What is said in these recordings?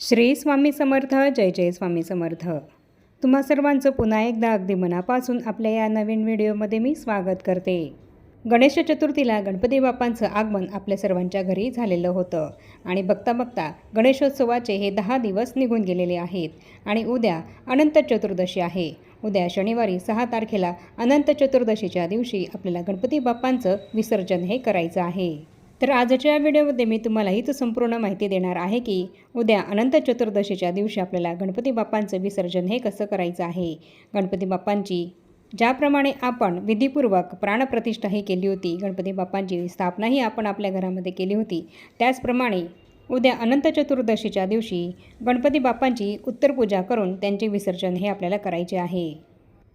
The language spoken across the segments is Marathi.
श्री स्वामी समर्थ जय जय स्वामी समर्थ. तुम्हा सर्वांचं पुन्हा एकदा अगदी मनापासून आपल्या या नवीन व्हिडिओमध्ये मी स्वागत करते. गणेश चतुर्थीला गणपती बाप्पांचं आगमन आपल्या सर्वांच्या घरी झालेलं होतं. आणि बघता बघता गणेशोत्सवाचे हे दहा दिवस निघून गेलेले आहेत. आणि उद्या अनंत चतुर्दशी आहे. उद्या शनिवारी सहा तारखेला अनंत चतुर्दशीच्या दिवशी आपल्याला गणपती बाप्पांचं विसर्जन हे करायचं आहे. तर आजच्या व्हिडिओमध्ये मी तुम्हाला हीच संपूर्ण माहिती देणार आहे की उद्या अनंत चतुर्दशीच्या दिवशी आपल्याला गणपती बाप्पांचं विसर्जन हे कसं करायचं आहे? गणपती बाप्पांची ज्याप्रमाणे आपण विधीपूर्वक प्राणप्रतिष्ठा ही केली होती गणपती बाप्पांची स्थापनाही आपण आपल्या घरामध्ये केली होती त्याचप्रमाणे उद्या अनंत चतुर्दशीच्या दिवशी गणपती बाप्पांची उत्तरपूजा करून त्यांचे विसर्जन हे आपल्याला करायचे आहे.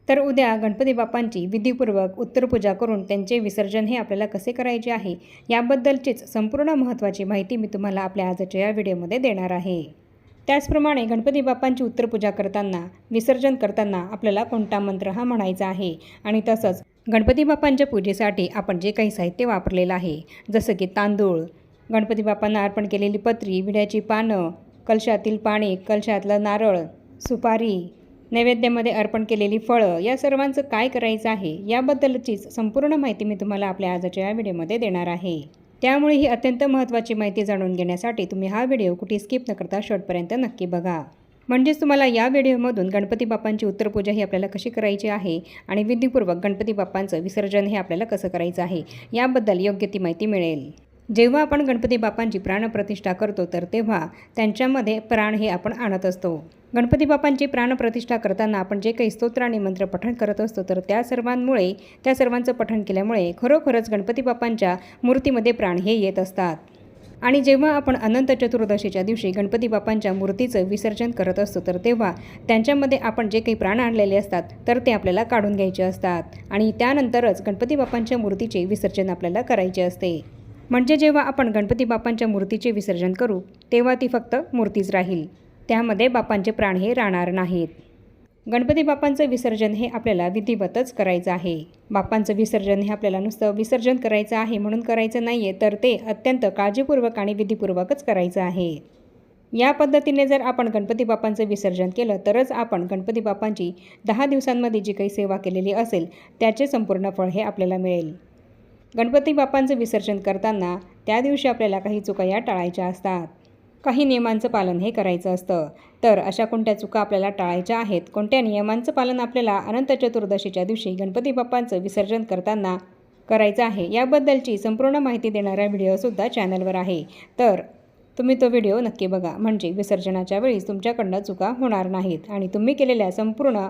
तर उद्या गणपती बाप्पांची विधीपूर्वक उत्तरपूजा करून त्यांचे विसर्जन हे आपल्याला कसे करायचे आहे याबद्दलचीच संपूर्ण महत्त्वाची माहिती मी तुम्हाला आपल्या आजच्या या व्हिडिओमध्ये देणार आहे. त्याचप्रमाणे गणपती बाप्पांची उत्तरपूजा करताना विसर्जन करताना आपल्याला कोणता मंत्र हा म्हणायचा आहे आणि तसंच गणपती बाप्पांच्या पूजेसाठी आपण जे काही साहित्य वापरलेलं आहे जसं की तांदूळ गणपती बाप्पांना अर्पण केलेली पत्री विड्याची पानं कलशातील पाणी कलशातलं नारळ सुपारी नैवेद्यामध्ये अर्पण केलेली फळं या सर्वांचं काय करायचं आहे याबद्दलचीच संपूर्ण माहिती मी तुम्हाला आपल्या आजच्या या व्हिडिओमध्ये देणार आहे. त्यामुळे ही अत्यंत महत्त्वाची माहिती जाणून घेण्यासाठी तुम्ही हा व्हिडिओ कुठे स्किप न करता शेवटपर्यंत नक्की बघा. म्हणजेच तुम्हाला या व्हिडिओमधून गणपती बाप्पांची उत्तरपूजा ही आपल्याला कशी करायची आहे आणि विधीपूर्वक गणपती बाप्पांचं विसर्जन हे आपल्याला कसं करायचं आहे याबद्दल योग्य ती माहिती मिळेल. जेव्हा आपण गणपती बाप्पांची प्राणप्रतिष्ठा करतो तर तेव्हा त्यांच्यामध्ये प्राण हे आपण आणत असतो. गणपती बाप्पांची प्राणप्रतिष्ठा करताना आपण जे काही स्तोत्र आणि मंत्र पठण करत असतो तर त्या सर्वांमुळे त्या सर्वांचं पठण केल्यामुळे खरोखरच गणपती बाप्पांच्या मूर्तीमध्ये प्राण हे येत असतात. आणि जेव्हा आपण अनंत चतुर्दशीच्या दिवशी गणपती बाप्पांच्या मूर्तीचं विसर्जन करत असतो तर तेव्हा त्यांच्यामध्ये आपण जे काही प्राण आणलेले असतात तर ते आपल्याला काढून घ्यायचे असतात. आणि त्यानंतरच गणपती बाप्पांच्या मूर्तीचे विसर्जन आपल्याला करायचे असते. म्हणजे जेव्हा आपण गणपती बाप्पांच्या मूर्तीचे विसर्जन करू तेव्हा ती फक्त मूर्तीच राहील. त्यामध्ये बाप्पांचे प्राण हे राहणार नाहीत. गणपती बाप्पांचं विसर्जन हे आपल्याला विधिवतच करायचं आहे. बाप्पांचं विसर्जन हे आपल्याला नुसतं विसर्जन करायचं आहे म्हणून करायचं नाही आहे तर ते अत्यंत काळजीपूर्वक आणि विधीपूर्वकच करायचं आहे. या पद्धतीने जर आपण गणपती बाप्पांचं विसर्जन केलं तरच आपण गणपती बाप्पांची दहा दिवसांमध्ये जी काही सेवा केलेली असेल त्याचे संपूर्ण फळ हे आपल्याला मिळेल. गणपती बाप्पांचं विसर्जन करताना त्या दिवशी आपल्याला काही चुका या टाळायच्या असतात. काही नियमांचं पालन हे करायचं असतं. तर अशा कोणत्या चुका आपल्याला टाळायच्या आहेत? कोणत्या नियमांचं पालन आपल्याला अनंत चतुर्दशीच्या दिवशी गणपती बाप्पांचं विसर्जन करताना करायचं आहे? याबद्दलची संपूर्ण माहिती देणारा व्हिडिओसुद्धा चॅनलवर आहे. तर तुम्ही तो व्हिडिओ नक्की बघा. म्हणजे विसर्जनाच्या वेळीस तुमच्याकडनं चुका होणार नाहीत आणि तुम्ही केलेल्या संपूर्ण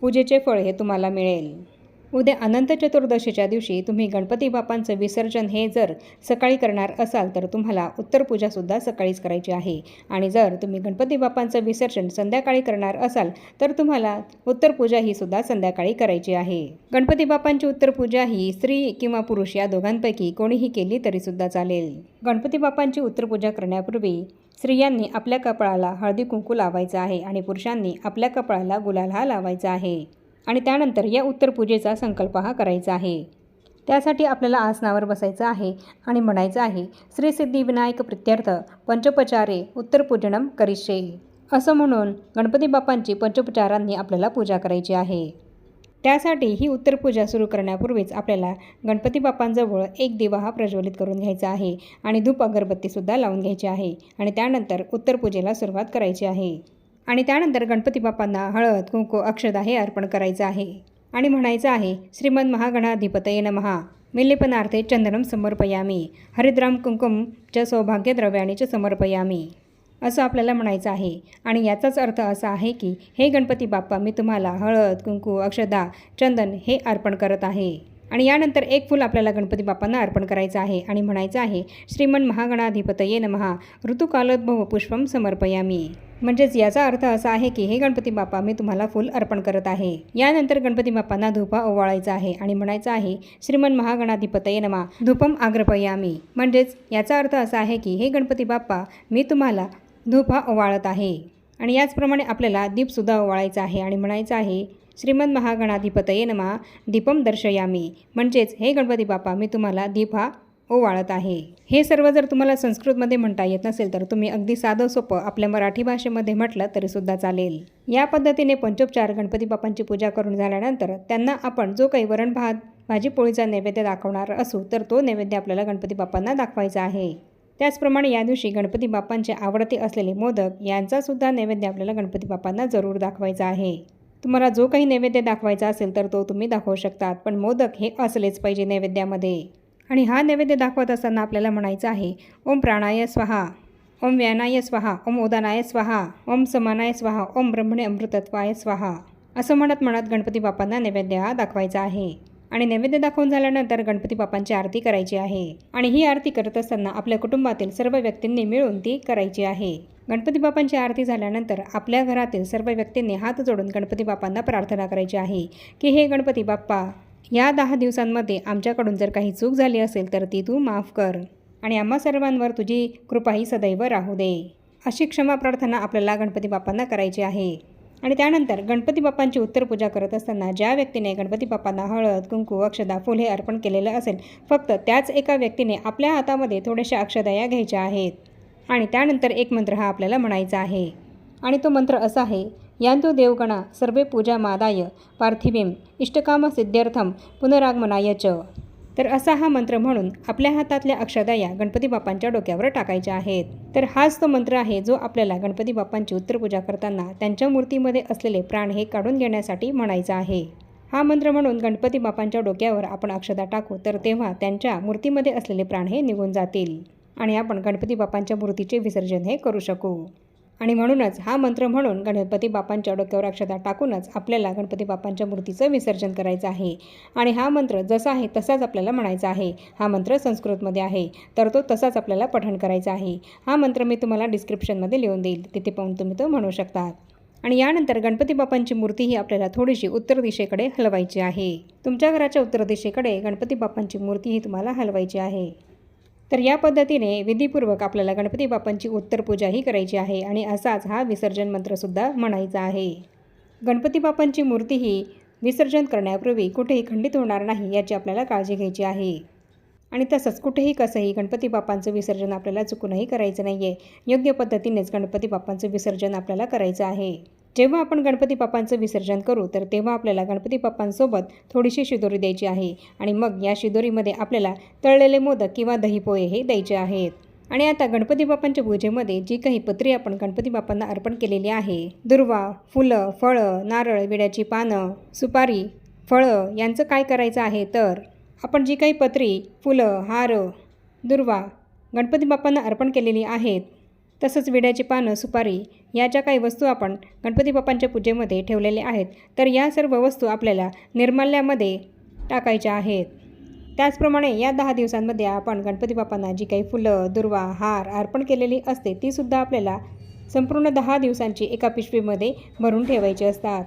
पूजेचे फळ हे तुम्हाला मिळेल. उद्या अनंत चतुर्दशीच्या दिवशी तुम्ही गणपती बाप्पांचं विसर्जन हे जर सकाळी करणार असाल तर तुम्हाला उत्तरपूजासुद्धा सकाळीच करायची आहे. आणि जर तुम्ही गणपती बाप्पांचं विसर्जन संध्याकाळी करणार असाल तर तुम्हाला उत्तरपूजा ही सुद्धा संध्याकाळी करायची आहे. गणपती बाप्पांची उत्तरपूजा ही स्त्री किंवा पुरुष या दोघांपैकी कोणीही केली तरीसुद्धा चालेल. गणपती बाप्पांची उत्तरपूजा करण्यापूर्वी स्त्रियांनी आपल्या कपाळाला हळदी कुंकू लावायचं आहे आणि पुरुषांनी आपल्या कपाळाला गुलाल हा लावायचा आहे. आणि त्यानंतर या उत्तरपूजेचा संकल्प हा करायचा आहे. त्यासाठी आपल्याला आसनावर बसायचं आहे आणि म्हणायचं आहे श्री सिद्धिविनायक प्रित्यर्थ पंचोपचारे उत्तरपूजनम करिष्ये. असं म्हणून गणपती बाप्पांची पंचोपचारांनी आपल्याला पूजा करायची आहे. त्यासाठी ही उत्तरपूजा सुरू करण्यापूर्वीच आपल्याला गणपती बाप्पांजवळ एक दिवा हा प्रज्वलित करून घ्यायचा आहे आणि धूप अगरबत्तीसुद्धा लावून घ्यायची आहे आणि त्यानंतर उत्तरपूजेला सुरुवात करायची आहे. आणि त्यानंतर गणपती बाप्पांना हळद कुंकू अक्षदा हे अर्पण करायचं आहे. आणि म्हणायचं आहे श्रीमद महागणाधिपतये नमहा मिल्लेपनार्थे चंदनम समर्पयामी. हरिद्राम कुंकुम च सौभाग्यद्रव्याणी च समर्पयामी. असं आपल्याला म्हणायचं आहे. आणि याचाच अर्थ असा आहे की हे गणपती बाप्पा मी तुम्हाला हळद कुंकू अक्षदा चंदन हे अर्पण करत आहे. आणि यानंतर एक फूल आपल्याला गणपती बाप्पांना अर्पण करायचं आहे आणि म्हणायचं आहे श्रीमन महागणाधिपतये नमहा ऋतुकालोद्भव पुष्पम समर्पयामी. म्हणजेच याचा अर्थ असा आहे की हे गणपती बाप्पा मी तुम्हाला फुल अर्पण करत आहे. यानंतर गणपती बाप्पांना धुपा ओवाळायचा आहे आणि म्हणायचं आहे श्रीमन महागणाधिपतये नमा धुपम आग्रपयामी. म्हणजेच याचा अर्थ असा आहे की हे गणपती बाप्पा मी तुम्हाला धूप ओवाळत आहे. आणि याचप्रमाणे आपल्याला दीपसुद्धा ओवाळायचा आहे आणि म्हणायचं आहे श्रीमद महागणाधिपतये नमा. दीपम दर्शयामी. म्हणजेच हे गणपती बाप्पा मी तुम्हाला दीप हा ओवाळत आहे. हे सर्व जर तुम्हाला संस्कृतमध्ये म्हणता येत नसेल तर तुम्ही अगदी साधं सोपं आपल्या मराठी भाषेमध्ये म्हटलं तरीसुद्धा चालेल. या पद्धतीने पंचोपचार गणपती बाप्पांची पूजा करून झाल्यानंतर त्यांना आपण जो काही वरण भात भाजी पोळीचा नैवेद्य दाखवणार असू तर तो नैवेद्य आपल्याला गणपती बाप्पांना दाखवायचा आहे. त्याचप्रमाणे या दिवशी गणपती बाप्पांचे आवडते असलेले मोदक यांचासुद्धा नैवेद्य आपल्याला गणपती बाप्पांना जरूर दाखवायचा आहे. तुम्हाला जो काही नैवेद्य दाखवायचा असेल तर तो तुम्ही दाखवू शकतात. पण मोदक हे असलेच पाहिजे नैवेद्यामध्ये. आणि हा नैवेद्य दाखवत असताना आपल्याला म्हणायचं आहे ओम प्राणाय स्वाहा ओम व्यानाय स्वाहा ओम उदानाय स्वाहा ओम समानाय स्वाहा ओम ब्रह्मणे अमृतत्वाय स्वाहा. असं म्हणत म्हणत गणपती बाप्पांना नैवेद्य हा दाखवायचा आहे. आणि नैवेद्य दाखवून झाल्यानंतर गणपती बाप्पांची आरती करायची आहे. आणि ही आरती करत असताना आपल्या कुटुंबातील सर्व व्यक्तींनी मिळून ती करायची आहे. गणपती बाप्पांची आरती झाल्यानंतर आपल्या घरातील सर्व व्यक्तींनी हात जोडून गणपती बाप्पांना प्रार्थना करायची आहे की हे गणपती बाप्पा या दहा दिवसांमध्ये आमच्याकडून जर काही चूक झाली असेल तर ती तू माफ कर आणि आम्हा सर्वांवर तुझी कृपा ही सदैव राहू दे. अशी क्षमा प्रार्थना आपल्याला गणपती बाप्पांना करायची आहे. आणि त्यानंतर गणपती बाप्पांची उत्तर पूजा करत असताना ज्या व्यक्तीने गणपती बाप्पांना हळद कुंकू अक्षदा फुल हे अर्पण केलेलं असेल फक्त त्याच एका व्यक्तीने आपल्या हातामध्ये थोड्याशा अक्षदया घ्यायच्या आहेत. आणि त्यानंतर एक मंत्र हा आपल्याला म्हणायचा आहे. आणि तो मंत्र असा आहे यांतो देवगणा सर्वे पूजा मादाय पार्थिवीम इष्टकाम सिद्ध्यर्थम पुनरागमनाय च. तर असा हा मंत्र म्हणून आपल्या हातातल्या अक्षदाया गणपती बाप्पांच्या डोक्यावर टाकायच्या आहेत. तर हाच तो मंत्र आहे जो आपल्याला गणपती बाप्पांची उत्तरपूजा करताना त्यांच्या मूर्तीमध्ये असलेले प्राण हे काढून घेण्यासाठी म्हणायचा आहे. हा मंत्र म्हणून गणपती बाप्पांच्या डोक्यावर आपण अक्षदा टाकू तर तेव्हा त्यांच्या मूर्तीमध्ये असलेले प्राण हे निघून जातील. आणि आपण गणपती बाप्पांच्या मूर्तीचे विसर्जन हे करू शकू. आणि म्हणूनच हा मंत्र म्हणून गणपती बाप्पांच्या डोक्यावर अक्षता टाकूनच आपल्याला गणपती बाप्पांच्या मूर्तीचं विसर्जन करायचं आहे. आणि हा मंत्र जसा आहे तसाच आपल्याला म्हणायचा आहे. हा मंत्र संस्कृतमध्ये आहे तर तो तसाच आपल्याला पठण करायचा आहे. हा मंत्र मी तुम्हाला डिस्क्रिप्शनमध्ये लिहून देईल तिथे पाहून तुम्ही तो म्हणू शकतात आणि यानंतर गणपती बाप्पांची मूर्ती ही आपल्याला थोडीशी उत्तर दिशेकडे हलवायची आहे. तुमच्या घराच्या उत्तर दिशेकडे गणपती बाप्पांची मूर्ती ही तुम्हाला हलवायची आहे. तर या पद्धतीने विधीपूर्वक आपल्याला गणपती बाप्पांची उत्तर पूजाही करायची आहे आणि असाच हा विसर्जन मंत्रसुद्धा म्हणायचा आहे. गणपती बाप्पांची मूर्ती ही विसर्जन करण्यापूर्वी कुठेही खंडित होणार नाही याची आपल्याला काळजी घ्यायची आहे. आणि तसंच कुठेही कसंही गणपती बाप्पांचं विसर्जन आपल्याला चुकूनही करायचं नाही आहे योग्य पद्धतीनेच गणपती बाप्पांचं विसर्जन आपल्याला करायचं आहे. जेव्हा आपण गणपती बाप्पांचं विसर्जन करू तर तेव्हा आपल्याला गणपती बाप्पांसोबत थोडीशी शिदोरी द्यायची आहे आणि मग या शिदोरीमध्ये आपल्याला तळलेले मोदक किंवा दहीपोहे हे द्यायचे आहेत. आणि आता गणपती बाप्पांच्या पूजेमध्ये जी काही पत्री आपण गणपती बाप्पांना अर्पण केलेली आहे दुर्वा फुलं फळं नारळ विड्याची पानं सुपारी फळं यांचं काय करायचं आहे तर आपण जी काही पत्री फुलं हार दुर्वा गणपती बाप्पांना अर्पण केलेली आहेत तसंच विड्याची पानं सुपारी या ज्या काही वस्तू आपण गणपती बाप्पांच्या पूजेमध्ये ठेवलेल्या आहेत. तर या सर्व वस्तू आपल्याला निर्माल्यामध्ये टाकायच्या आहेत. त्याचप्रमाणे या दहा दिवसांमध्ये आपण गणपती बाप्पांना जी काही फुलं दुर्वा हार अर्पण केलेली असते तीसुद्धा आपल्याला संपूर्ण दहा दिवसांची एका पिशवीमध्ये भरून ठेवायची असतात.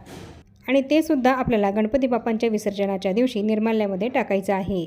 आणि ते सुद्धा आपल्याला गणपती बाप्पांच्या विसर्जनाच्या दिवशी निर्माल्यामध्ये टाकायचं आहे.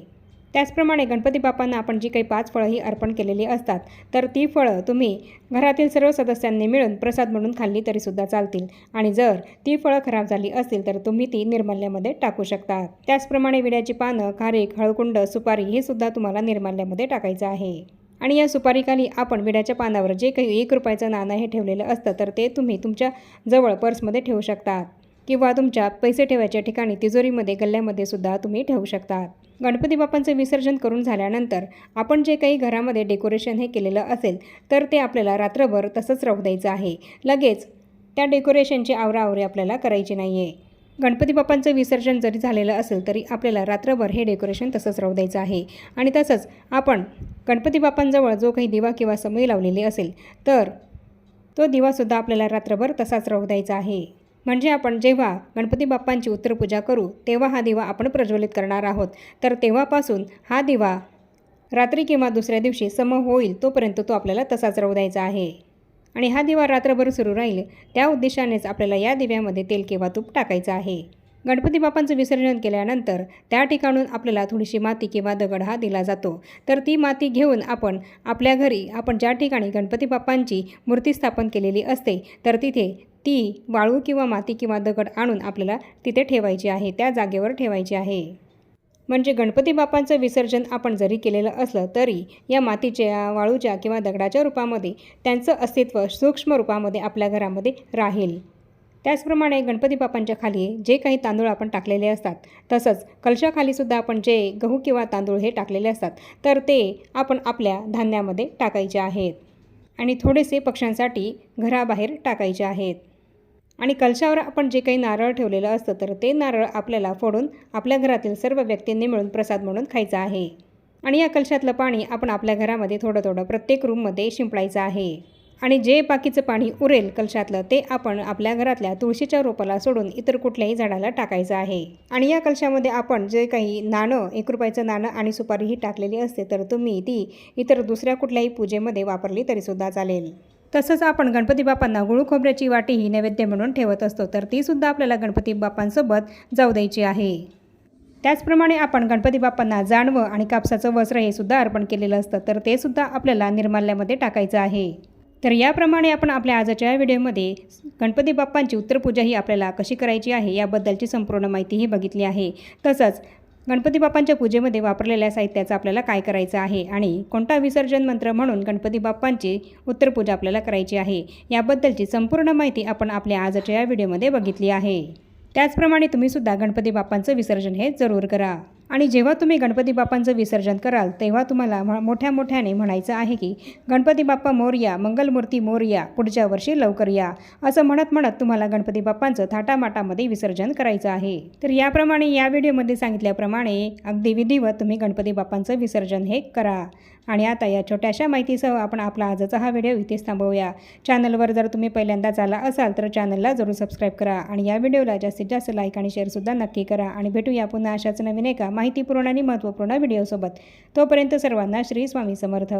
त्याचप्रमाणे गणपती बाप्पांना आपण जी काही पाच फळंही अर्पण केलेली असतात तर ती फळं तुम्ही घरातील सर्व सदस्यांनी मिळून प्रसाद म्हणून खाल्ली तरीसुद्धा चालतील. आणि जर ती फळं खराब झाली असतील तर तुम्ही ती निर्माल्यामध्ये टाकू शकता. त्याचप्रमाणे विड्याची पानं खारीक हळकुंड सुपारी हे सुद्धा तुम्हाला निर्माल्यामध्ये टाकायचं आहे. आणि या सुपारीखाली आपण विड्याच्या पानावर जे काही एक रुपयाचं नाणं हे ठेवलेलं असतं तर ते तुम्ही तुमच्या जवळ पर्समध्ये ठेवू शकतात किंवा तुमच्या पैसे ठेवायच्या ठिकाणी तिजोरीमध्ये गल्ल्यामध्ये सुद्धा तुम्ही ठेवू शकतात गणपती बाप्पांचं विसर्जन करून झाल्यानंतर आपण जे काही घरामध्ये डेकोरेशन हे केलेलं असेल तर ते आपल्याला रात्रभर तसंच राहू द्यायचं आहे. लगेच त्या डेकोरेशनची आवराआवरी आपल्याला करायची नाही आहे गणपती बाप्पांचं विसर्जन जरी झालेलं असेल तरी आपल्याला रात्रभर हे डेकोरेशन तसंच राहू द्यायचं आहे. आणि तसंच आपण गणपती बाप्पांजवळ जो काही दिवा किंवा समई लावलेली असेल तर तो दिवासुद्धा आपल्याला रात्रभर तसाच राहू द्यायचा आहे. म्हणजे आपण जेव्हा गणपती बाप्पांची उत्तरपूजा करू तेव्हा हा दिवा आपण प्रज्वलित करणार आहोत. तर तेव्हापासून हा दिवा रात्री किंवा दुसऱ्या दिवशी सम होईल तोपर्यंत तो आपल्याला तसाच राहू द्यायचा आहे. आणि हा दिवा रात्रभर सुरू राहील त्या उद्देशानेच आपल्याला या दिव्यामध्ये तेल किंवा तूप टाकायचं आहे. गणपती बापांचं विसर्जन केल्यानंतर त्या ठिकाणून आपल्याला थोडीशी माती किंवा दगड हा दिला जातो. तर ती माती घेऊन आपण आपल्या घरी आपण ज्या ठिकाणी गणपती बाप्पांची मूर्ती स्थापन केलेली असते तर तिथे ती वाळू किंवा माती किंवा दगड आणून आपल्याला तिथे ठेवायची आहे त्या जागेवर ठेवायची आहे. म्हणजे गणपती बाप्पांचं विसर्जन आपण जरी केलेलं असलं तरी या मातीच्या वाळूच्या किंवा दगडाच्या रूपामध्ये त्यांचं अस्तित्व सूक्ष्म रूपामध्ये आपल्या घरामध्ये राहील. त्याचप्रमाणे गणपती बाप्पांच्या खाली जे काही तांदूळ आपण टाकलेले असतात तसंच कलशाखालीसुद्धा आपण जे गहू किंवा तांदूळ हे टाकलेले असतात तर ते आपण आपल्या धान्यामध्ये टाकायचे आहेत. आणि थोडेसे पक्ष्यांसाठी घराबाहेर टाकायचे आहेत. आणि कलशावर आपण जे काही नारळ ठेवलेलं असतं तर ते नारळ आपल्याला फोडून आपल्या घरातील सर्व व्यक्तींनी मिळून प्रसाद म्हणून खायचं आहे. आणि या कलशातलं पाणी आपण आपल्या घरामध्ये थोडं थोडं प्रत्येक रूममध्ये शिंपडायचं आहे. आणि जे बाकीचं पाणी उरेल कलशातलं ते आपण आपल्या घरातल्या तुळशीच्या रोपाला सोडून इतर कुठल्याही झाडाला टाकायचं आहे. आणि या कलशामध्ये आपण जे काही नाणं एक रुपयाचं नाणं आणि सुपारीही टाकलेली असते तर तुम्ही ती इतर दुसऱ्या कुठल्याही पूजेमध्ये वापरली तरीसुद्धा चालेल. तसंच आपण गणपती बाप्पांना गुळू खोबऱ्याची वाटी ही नैवेद्य म्हणून ठेवत असतो तर तीसुद्धा आपल्याला गणपती बाप्पांसोबत जाऊ द्यायची आहे. त्याचप्रमाणे आपण गणपती बाप्पांना जाणवं आणि कापसाचं वस्त्र हे सुद्धा अर्पण केलेलं असतं तर ते सुद्धा आपल्याला निर्माल्यामध्ये टाकायचं आहे. तर याप्रमाणे आपण आपल्या आजच्या व्हिडिओमध्ये गणपती बाप्पांची उत्तरपूजा ही आपल्याला कशी करायची आहे याबद्दलची संपूर्ण माहितीही बघितली आहे. तसंच गणपती बाप्पांच्या पूजेमध्ये वापरलेल्या साहित्याचं आपल्याला काय करायचं आहे आणि कोणता विसर्जन मंत्र म्हणून गणपती बाप्पांची उत्तरपूजा आपल्याला करायची आहे याबद्दलची संपूर्ण माहिती आपण आपल्या आजच्या या व्हिडिओमध्ये बघितली आहे. त्याचप्रमाणे तुम्हीसुद्धा गणपती बाप्पांचं विसर्जन हे जरूर करा. आणि जेव्हा तुम्ही गणपती बाप्पांचं विसर्जन कराल तेव्हा तुम्हाला म मोठ्या मोठ्याने म्हणायचं आहे की गणपती बाप्पा मोरया मंगलमूर्ती मोरया पुढच्या वर्षी लवकर या असं म्हणत म्हणत तुम्हाला गणपती बाप्पांचं थाटामाटामध्ये विसर्जन करायचं आहे. तर याप्रमाणे या व्हिडिओमध्ये सांगितल्याप्रमाणे अगदी विधिवत तुम्ही गणपती बाप्पांचं विसर्जन हे करा. आणि आता या छोट्याशा माहितीसह आपण आपला आजचा हा व्हिडिओ इथेच थांबवूया. चॅनलवर जर तुम्ही पहिल्यांदाच आला असाल तर चॅनलला जरूर सबस्क्राईब करा आणि या व्हिडिओला जास्तीत जास्त लाईक आणि शेअरसुद्धा नक्की करा. आणि भेटूया पुन्हा अशाच नवीन एका माहितीपूर्ण आणि महत्त्वपूर्ण व्हिडिओसोबत तोपर्यंत सर्वांना श्री स्वामी समर्थ.